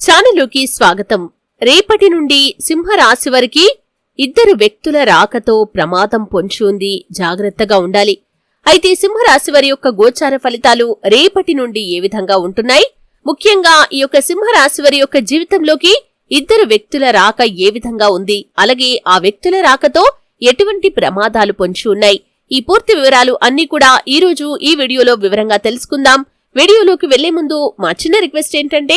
ఛానల్లోకి స్వాగతం. రేపటి నుండి సింహరాశి వారికి ఇద్దరు వ్యక్తుల రాకతో ప్రమాదం పొంచి ఉంది జాగ్రత్తగా ఉండాలి. అయితే సింహరాశి వారి యొక్క గోచార ఫలితాలు రేపటి నుండి ఏ విధంగా ఉంటున్నాయి? ముఖ్యంగా ఈ యొక్క సింహరాశి వారి యొక్క జీవితంలోకి ఇద్దరు వ్యక్తుల రాక ఏ విధంగా ఉంది? అలాగే ఆ వ్యక్తుల రాకతో ఎటువంటి ప్రమాదాలు పొంచి ఉన్నాయి? ఈ పూర్తి వివరాలు అన్ని కూడా ఈ రోజు ఈ వీడియోలో వివరంగా తెలుసుకుందాం. వీడియోలోకి వెళ్ళే ముందు మా చిన్న రిక్వెస్ట్ ఏంటంటే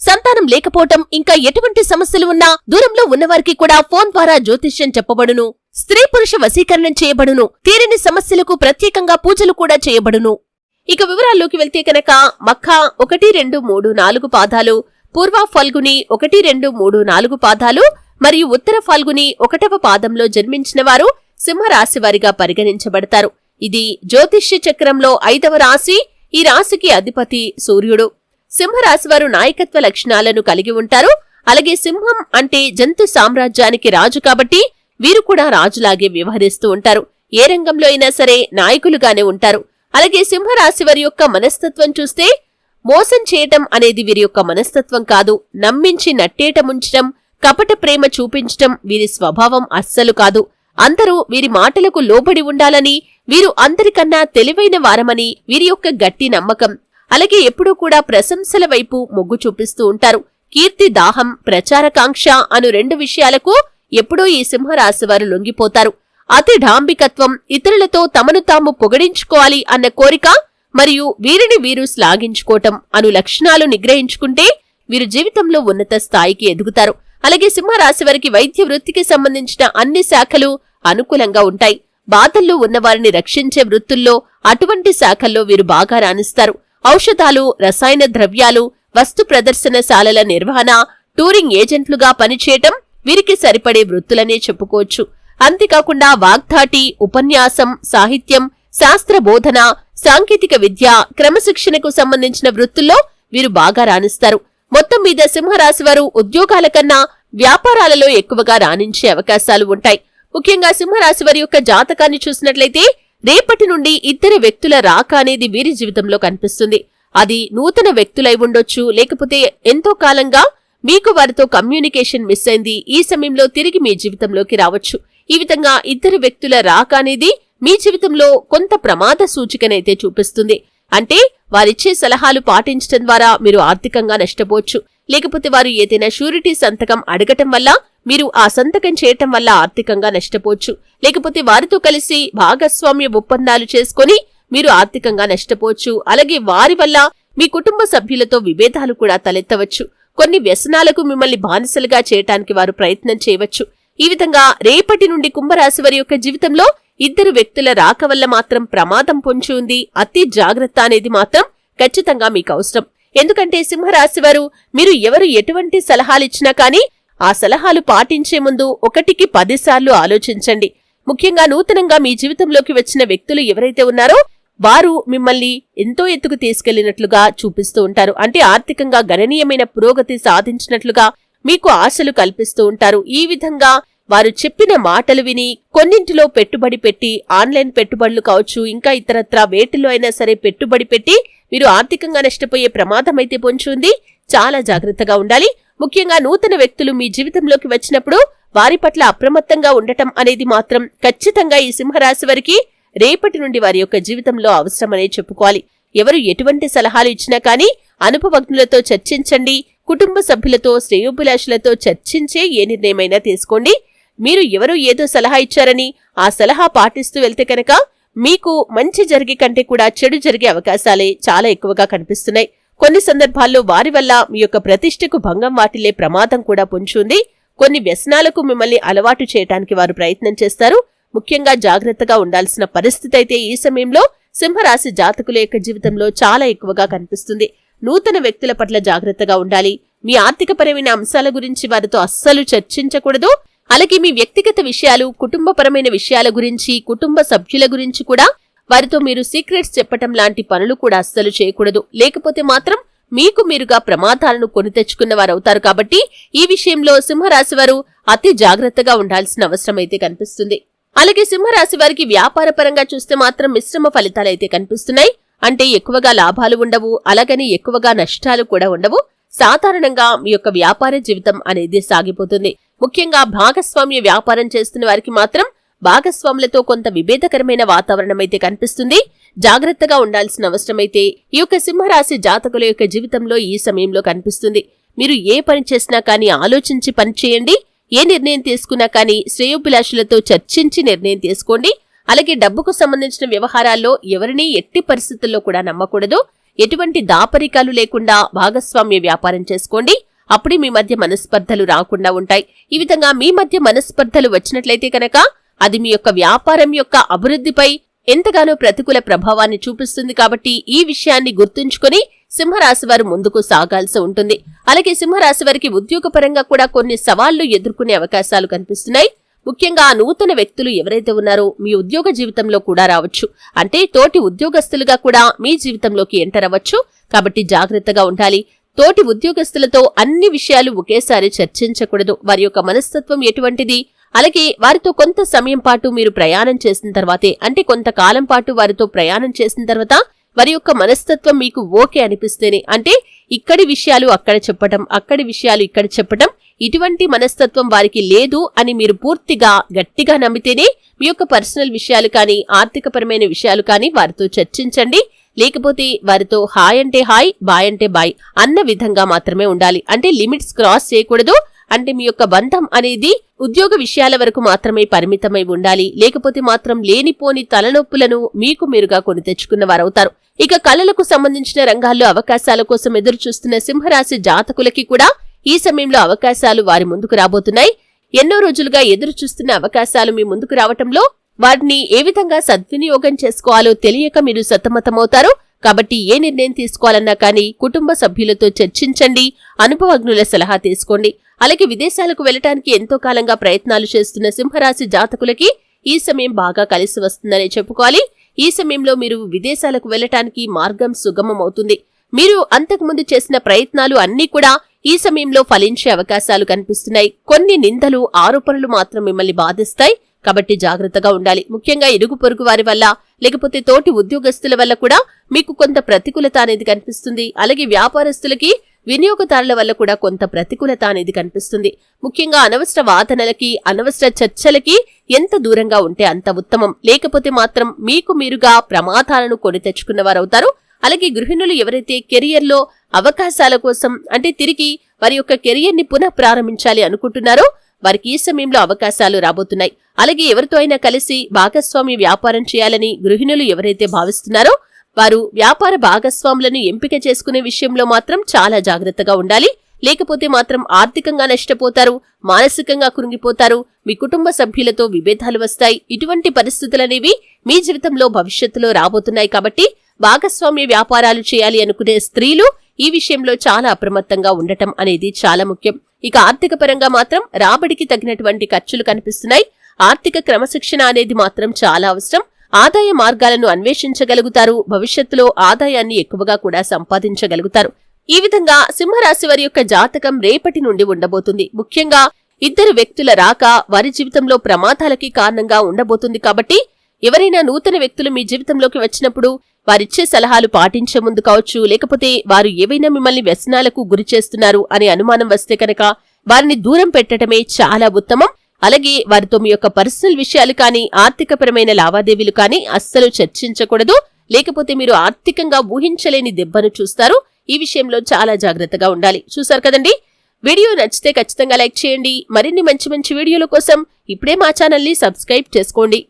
సంతానం లేకపోవటం ఇంకా ఎటువంటి సమస్యలు ఉన్నా దూరంలో ఉన్నవారికి కూడా ఫోన్ ద్వారా జ్యోతిష్యం చెప్పబడును. స్త్రీ పురుష వశీకరణం చేయబడును. తీరని సమస్యలకు ప్రత్యేకంగా పూజలు కూడా చేయబడును. ఇక వివరాల్లోకి వెళ్తే కనుక మక్కా ఒకటి రెండు మూడు నాలుగు పాదాలు పూర్వ ఫల్గుని ఒకటి రెండు మూడు నాలుగు పాదాలు మరియు ఉత్తర ఫాల్గుని ఒకటవ పాదంలో జన్మించిన వారు సింహరాశివారిగా పరిగణించబడతారు. ఇది జ్యోతిష్య చక్రంలో ఐదవ రాశి ఈ రాశికి అధిపతి సూర్యుడు. సింహరాశివారు నాయకత్వ లక్షణాలను కలిగి ఉంటారు. అలాగే సింహం అంటే జంతు సామ్రాజ్యానికి రాజు కాబట్టి వీరు కూడా రాజులాగే వ్యవహరిస్తూ ఉంటారు. ఏ రంగంలో అయినా సరే నాయకులుగానే ఉంటారు. అలాగే సింహరాశి వారి యొక్క మనస్తత్వం చూస్తే మోసం చేయటం అనేది వీరి యొక్క మనస్తత్వం కాదు. నమ్మించి నట్టేటముంచటం కపట ప్రేమ చూపించటం వీరి స్వభావం అస్సలు కాదు. అందరూ వీరి మాటలకు లోబడి ఉండాలని వీరు అందరికన్నా తెలివైన వారమని వీరి యొక్క గట్టి నమ్మకం. అలాగే ఎప్పుడూ కూడా ప్రశంసల వైపు మొగ్గు చూపిస్తూ ఉంటారు. కీర్తి దాహం ప్రచారకాంక్ష అను రెండు విషయాలకు ఎప్పుడూ ఈ సింహరాశివారు లొంగిపోతారు. అతి డాంబికత్వం ఇతరులతో తమను తాము పొగడించుకోవాలి అన్న కోరిక మరియు వీరిని వీరు శ్లాఘించుకోవటం అను లక్షణాలు నిగ్రహించుకుంటే వీరు జీవితంలో ఉన్నత స్థాయికి ఎదుగుతారు. అలాగే సింహరాశి వారికి వైద్య వృత్తికి సంబంధించిన అన్ని శాఖలు అనుకూలంగా ఉంటాయి. బాధల్లో ఉన్నవారిని రక్షించే వృత్తుల్లో అటువంటి శాఖల్లో వీరు బాగా రాణిస్తారు. ఔషధాలు రసాయన ద్రవ్యాలు వస్తు ప్రదర్శనశాలల నిర్వహణ టూరింగ్ ఏజెంట్లుగా పనిచేయటం వీరికి సరిపడే వృత్తులనే చెప్పుకోవచ్చు. అంతేకాకుండా వాగ్ధాటి ఉపన్యాసం సాహిత్యం శాస్త్ర బోధన సాంకేతిక విద్య క్రమశిక్షణకు సంబంధించిన వృత్తుల్లో వీరు బాగా రాణిస్తారు. మొత్తం మీద సింహరాశి వారు ఉద్యోగాల కన్నా వ్యాపారాలలో ఎక్కువగా రాణించే అవకాశాలు ఉంటాయి. ముఖ్యంగా సింహరాశి వారి యొక్క జాతకాన్ని చూసినట్లయితే రేపటి నుండి ఇద్దరు వ్యక్తుల రాక అనేది వీరి జీవితంలో కనిపిస్తుంది. అది నూతన వ్యక్తులై ఉండొచ్చు లేకపోతే ఎంతో కాలంగా మీకు వారితో కమ్యూనికేషన్ మిస్ అయింది ఈ సమయంలో తిరిగి మీ జీవితంలోకి రావచ్చు. ఈ విధంగా ఇద్దరు వ్యక్తుల రాక అనేది మీ జీవితంలో కొంత ప్రమాద సూచికనైతే చూపిస్తుంది. అంటే వారిచ్చే సలహాలు పాటించడం ద్వారా మీరు ఆర్థికంగా నష్టపోవచ్చు. లేకపోతే వారు ఏదైనా షూరిటీ సంతకం అడగటం వల్ల మీరు ఆ సంతకం చేయటం వల్ల ఆర్థికంగా నష్టపోవచ్చు. లేకపోతే వారితో కలిసి భాగస్వామ్య ఒప్పందాలు చేసుకొని మీరు ఆర్థికంగా నష్టపోవచ్చు. అలాగే వారి వల్ల మీ కుటుంబ సభ్యులతో విభేదాలు కూడా తలెత్తవచ్చు. కొన్ని వ్యసనాలకు మిమ్మల్ని బానిసలుగా చేయటానికి వారు ప్రయత్నం చేయవచ్చు. ఈ విధంగా రేపటి నుండి కుంభరాశి వారి యొక్క జీవితంలో ఇద్దరు వ్యక్తుల రాక వల్ల మాత్రం ప్రమాదం పొంచి ఉంది. అతి జాగ్రత్త అనేది మాత్రం ఖచ్చితంగా మీకు అవసరం. ఎందుకంటే సింహరాశి వారు మీరు ఎవరు ఎటువంటి సలహాలు ఇచ్చినా కానీ ఆ సలహాలు పాటించే ముందు ఒకటికి పదిసార్లు ఆలోచించండి. ముఖ్యంగా నూతనంగా మీ జీవితంలోకి వచ్చిన వ్యక్తులు ఎవరైతే ఉన్నారో వారు మిమ్మల్ని ఎంతో ఎత్తుకు తీసుకెళ్ళినట్లుగా చూపిస్తూ ఉంటారు. అంటే ఆర్థికంగా గణనీయమైన పురోగతి సాధించినట్లుగా మీకు ఆశలు కల్పిస్తూ ఉంటారు. ఈ విధంగా వారు చెప్పిన మాటలు విని కొన్నింటిలో పెట్టుబడి పెట్టి ఆన్లైన్ పెట్టుబడులు కావచ్చు ఇంకా ఇతరత్రా వేటిలో అయినా సరే పెట్టుబడి పెట్టి మీరు ఆర్థికంగా నష్టపోయే ప్రమాదం అయితే పొంచుంది. చాలా జాగ్రత్తగా ఉండాలి. ముఖ్యంగా నూతన వ్యక్తులు మీ జీవితంలోకి వచ్చినప్పుడు వారి పట్ల అప్రమత్తంగా ఉండటం అనేది మాత్రం ఖచ్చితంగా ఈ సింహరాశి వారికి రేపటి నుండి వారి యొక్క జీవితంలో అవసరమనే చెప్పుకోవాలి. ఎవరు ఎటువంటి సలహాలు ఇచ్చినా కానీ అనుభవజ్ఞులతో చర్చించండి. కుటుంబ సభ్యులతో శ్రేయోభిలాషులతో చర్చించే ఏ నిర్ణయమైనా తీసుకోండి. మీరు ఎవరో ఏదో సలహా ఇచ్చారని ఆ సలహా పాటిస్తూ వెళ్తే కనుక మీకు మంచి జరిగే కంటే కూడా చెడు జరిగే అవకాశాలే చాలా ఎక్కువగా కనిపిస్తున్నాయి. కొన్ని సందర్భాల్లో వారి వల్ల మీ యొక్క ప్రతిష్టకు భంగం వాటిల్లే ప్రమాదం కూడా పొంచుంది. కొన్ని వ్యసనాలకు మిమ్మల్ని అలవాటు చేయటానికి వారు ప్రయత్నం చేస్తారు. ముఖ్యంగా జాగ్రత్తగా ఉండాల్సిన పరిస్థితి అయితే ఈ సమయంలో సింహరాశి జాతకుల యొక్క జీవితంలో చాలా ఎక్కువగా కనిపిస్తుంది. నూతన వ్యక్తుల పట్ల జాగ్రత్తగా ఉండాలి. మీ ఆర్థికపరమైన అంశాల గురించి వారితో అస్సలు చర్చించకూడదు. అలాగే మీ వ్యక్తిగత విషయాలు కుటుంబపరమైన విషయాల గురించి కుటుంబ సభ్యుల గురించి కూడా వారితో మీరు సీక్రెట్స్ చెప్పటం లాంటి పనులు కూడా అస్సలు చేయకూడదు. లేకపోతే మాత్రం మీకు మీరుగా ప్రమాదాలను కొని తెచ్చుకున్న వారవుతారు కాబట్టి ఈ విషయంలో సింహరాశి వారు అతి జాగ్రత్తగా ఉండాల్సిన అవసరం అయితే కనిపిస్తుంది. అలాగే సింహరాశి వారికి వ్యాపార పరంగా చూస్తే మాత్రం మిశ్రమ ఫలితాలైతే కనిపిస్తున్నాయి. అంటే ఎక్కువగా లాభాలు ఉండవు అలాగని ఎక్కువగా నష్టాలు కూడా ఉండవు. సాధారణంగా మీ యొక్క వ్యాపార జీవితం అనేది సాగిపోతుంది. ముఖ్యంగా భాగస్వామ్య వ్యాపారం చేస్తున్న వారికి మాత్రం భాగస్వాములతో కొంత విభేదకరమైన వాతావరణం అయితే కనిపిస్తుంది. జాగ్రత్తగా ఉండాల్సిన అవసరమైతే ఈ యొక్క సింహరాశి జాతకుల యొక్క జీవితంలో ఈ సమయంలో కనిపిస్తుంది. మీరు ఏ పని చేసినా కానీ ఆలోచించి పని చేయండి. ఏ నిర్ణయం తీసుకున్నా కానీ శ్రేయోభిలాషులతో చర్చించి నిర్ణయం తీసుకోండి. అలాగే డబ్బుకు సంబంధించిన వ్యవహారాల్లో ఎవరినీ ఎట్టి పరిస్థితుల్లో కూడా నమ్మకూడదు. ఎటువంటి దాపరికాలు లేకుండా భాగస్వామ్య వ్యాపారం చేసుకోండి. అప్పుడే మీ మధ్య మనస్పర్ధలు రాకుండా ఉంటాయి. ఈ విధంగా మీ మధ్య మనస్పర్ధలు వచ్చినట్లయితే కనుక అది మీ యొక్క వ్యాపారం యొక్క అభివృద్ధిపై ఎంతగానో ప్రతికూల ప్రభావాన్ని చూపిస్తుంది కాబట్టి ఈ విషయాన్ని గుర్తుంచుకొని సింహరాశి వారు ముందుకు సాగాల్సి ఉంటుంది. అలాగే సింహరాశి వారికి ఉద్యోగపరంగా కూడా కొన్ని సవాళ్ళు ఎదుర్కొనే అవకాశాలు కనిపిస్తున్నాయి. ముఖ్యంగా ఆ నూతన వ్యక్తులు ఎవరైతే ఉన్నారో మీ ఉద్యోగ జీవితంలో కూడా రావచ్చు. అంటే తోటి ఉద్యోగస్తులుగా కూడా మీ జీవితంలోకి ఎంటర్ అవ్వచ్చు. కాబట్టి జాగ్రత్తగా ఉండాలి. తోటి ఉద్యోగస్తులతో అన్ని విషయాలు ఒకేసారి చర్చించకూడదు. వారి యొక్క మనస్తత్వం ఎటువంటిది? అలాగే వారితో కొంత సమయం పాటు మీరు ప్రయాణం చేసిన తర్వాతే అంటే కొంతకాలం పాటు వారితో ప్రయాణం చేసిన తర్వాత వారి యొక్క మనస్తత్వం మీకు ఓకే అనిపిస్తేనే అంటే ఇక్కడి విషయాలు అక్కడ చెప్పటం అక్కడి విషయాలు ఇక్కడ చెప్పటం ఇటువంటి మనస్తత్వం వారికి లేదు అని మీరు పూర్తిగా గట్టిగా నమ్మితేనే మీ యొక్క పర్సనల్ విషయాలు కానీ ఆర్థికపరమైన విషయాలు కానీ వారితో చర్చించండి. లేకపోతే వారితో హాయ్ అంటే హాయ్ బాయ్ అంటే బాయ్ అన్న విధంగా మాత్రమే ఉండాలి. అంటే లిమిట్స్ క్రాస్ చేయకూడదు. అంటే మీ యొక్క బంధం అనేది ఉద్యోగ విషయాల వరకు మాత్రమే పరిమితమై ఉండాలి. లేకపోతే మాత్రం లేనిపోని తలనొప్పులను మీకు మీరుగా కొని తెచ్చుకున్న వారవుతారు. ఇక కళలకు సంబంధించిన రంగాల్లో అవకాశాల కోసం ఎదురు చూస్తున్న సింహరాశి జాతకులకి కూడా ఈ సమయంలో అవకాశాలు వారి ముందుకు రాబోతున్నాయి. ఎన్నో రోజులుగా ఎదురు చూస్తున్న అవకాశాలు మీ ముందుకు రావటంలో వాటిని ఏ విధంగా సద్వినియోగం చేసుకోవాలో తెలియక మీరు సతమతమవుతారు. కాబట్టి ఏ నిర్ణయం తీసుకోవాలన్నా కానీ కుటుంబ సభ్యులతో చర్చించండి అనుభవజ్ఞుల సలహా తీసుకోండి. అలాగే విదేశాలకు వెళ్ళటానికి ఎంతో కాలంగా ప్రయత్నాలు చేస్తున్న సింహరాశి జాతకులకి ఈ సమయం బాగా కలిసి వస్తుందనే చెప్పుకోవాలి. ఈ సమయంలో మీరు విదేశాలకు వెళ్ళటానికి మార్గం సుగమం అవుతుంది మీరు అంతకుముందు చేసిన ప్రయత్నాలు అన్నీ కూడా ఈ సమయంలో ఫలించే అవకాశాలు కనిపిస్తున్నాయి. కొన్ని నిందలు ఆరోపణలు మాత్రం మిమ్మల్ని బాధిస్తాయి. కాబట్టి జాగ్రత్తగా ఉండాలి. ముఖ్యంగా ఇరుగు పొరుగు వారి వల్ల లేకపోతే తోటి ఉద్యోగస్తుల వల్ల కూడా మీకు కొంత ప్రతికూలత అనేది కనిపిస్తుంది. అలాగే వ్యాపారస్తులకి వినియోగదారుల వల్ల కూడా కొంత ప్రతికూలత అనేది కనిపిస్తుంది. ముఖ్యంగా అనవసర వాదనలకి అనవసర చర్చలకి ఎంత దూరంగా ఉంటే అంత ఉత్తమం. లేకపోతే మాత్రం మీకు మీరుగా ప్రమాదాలను కొని తెచ్చుకున్న వారవుతారు అలాగే గృహిణులు ఎవరైతే కెరియర్లో అవకాశాల కోసం అంటే తిరిగి వారి యొక్క కెరియర్ని పునః ప్రారంభించాలి అనుకుంటున్నారో వారికి ఈ సమయంలో అవకాశాలు రాబోతున్నాయి. అలాగే ఎవరితో అయినా కలిసి భాగస్వామి వ్యాపారం చేయాలని గృహిణులు ఎవరైతే భావిస్తున్నారో వారు వ్యాపార భాగస్వాములను ఎంపిక చేసుకునే విషయంలో మాత్రం చాలా జాగ్రత్తగా ఉండాలి. లేకపోతే మాత్రం ఆర్థికంగా నష్టపోతారు మానసికంగా కృంగిపోతారు మీ కుటుంబ సభ్యులతో విభేదాలు వస్తాయి. ఇటువంటి పరిస్థితులనేవి మీ జీవితంలో భవిష్యత్తులో రాబోతున్నాయి కాబట్టి భాగస్వామ్య వ్యాపారాలు చేయాలి అనుకునే స్త్రీలు ఈ విషయంలో చాలా అప్రమత్తంగా ఉండటం అనేది చాలా ముఖ్యం. ఇక ఆర్థిక పరంగా మాత్రం రాబడికి తగినటువంటి ఖర్చులు కనిపిస్తున్నాయి. ఆర్థిక క్రమశిక్షణ అనేది మాత్రం చాలా అవసరం. ఆదాయ మార్గాలను అన్వేషించగలుగుతారు. భవిష్యత్తులో ఆదాయాన్ని ఎక్కువగా కూడా సంపాదించగలుగుతారు. ఈ విధంగా సింహరాశి వారి యొక్క జాతకం రేపటి నుండి ఉండబోతుంది. ముఖ్యంగా ఇద్దరు వ్యక్తుల రాక వారి జీవితంలో ప్రమాదాలకి కారణంగా ఉండబోతుంది కాబట్టి ఎవరైనా నూతన వ్యక్తులు మీ జీవితంలోకి వచ్చినప్పుడు వారిచ్చే సలహాలు పాటించే ముందు కావచ్చు లేకపోతే వారు ఏవైనా మిమ్మల్ని వ్యసనాలకు గురి చేస్తున్నారు అనే అనుమానం వస్తే కనుక వారిని దూరం పెట్టడమే చాలా ఉత్తమం. అలాగే వారితో మీ యొక్క పర్సనల్ విషయాలు కానీ ఆర్థికపరమైన లావాదేవీలు కానీ అస్సలు చర్చించకూడదు. లేకపోతే మీరు ఆర్థికంగా ఊహించలేని దెబ్బను చూస్తారు. ఈ విషయంలో చాలా జాగ్రత్తగా ఉండాలి. చూసారు కదండి? వీడియో నచ్చితే ఖచ్చితంగా లైక్ చేయండి. మరిన్ని మంచి మంచి వీడియోల కోసం ఇప్పుడే మా ఛానల్ని సబ్స్క్రైబ్ చేసుకోండి.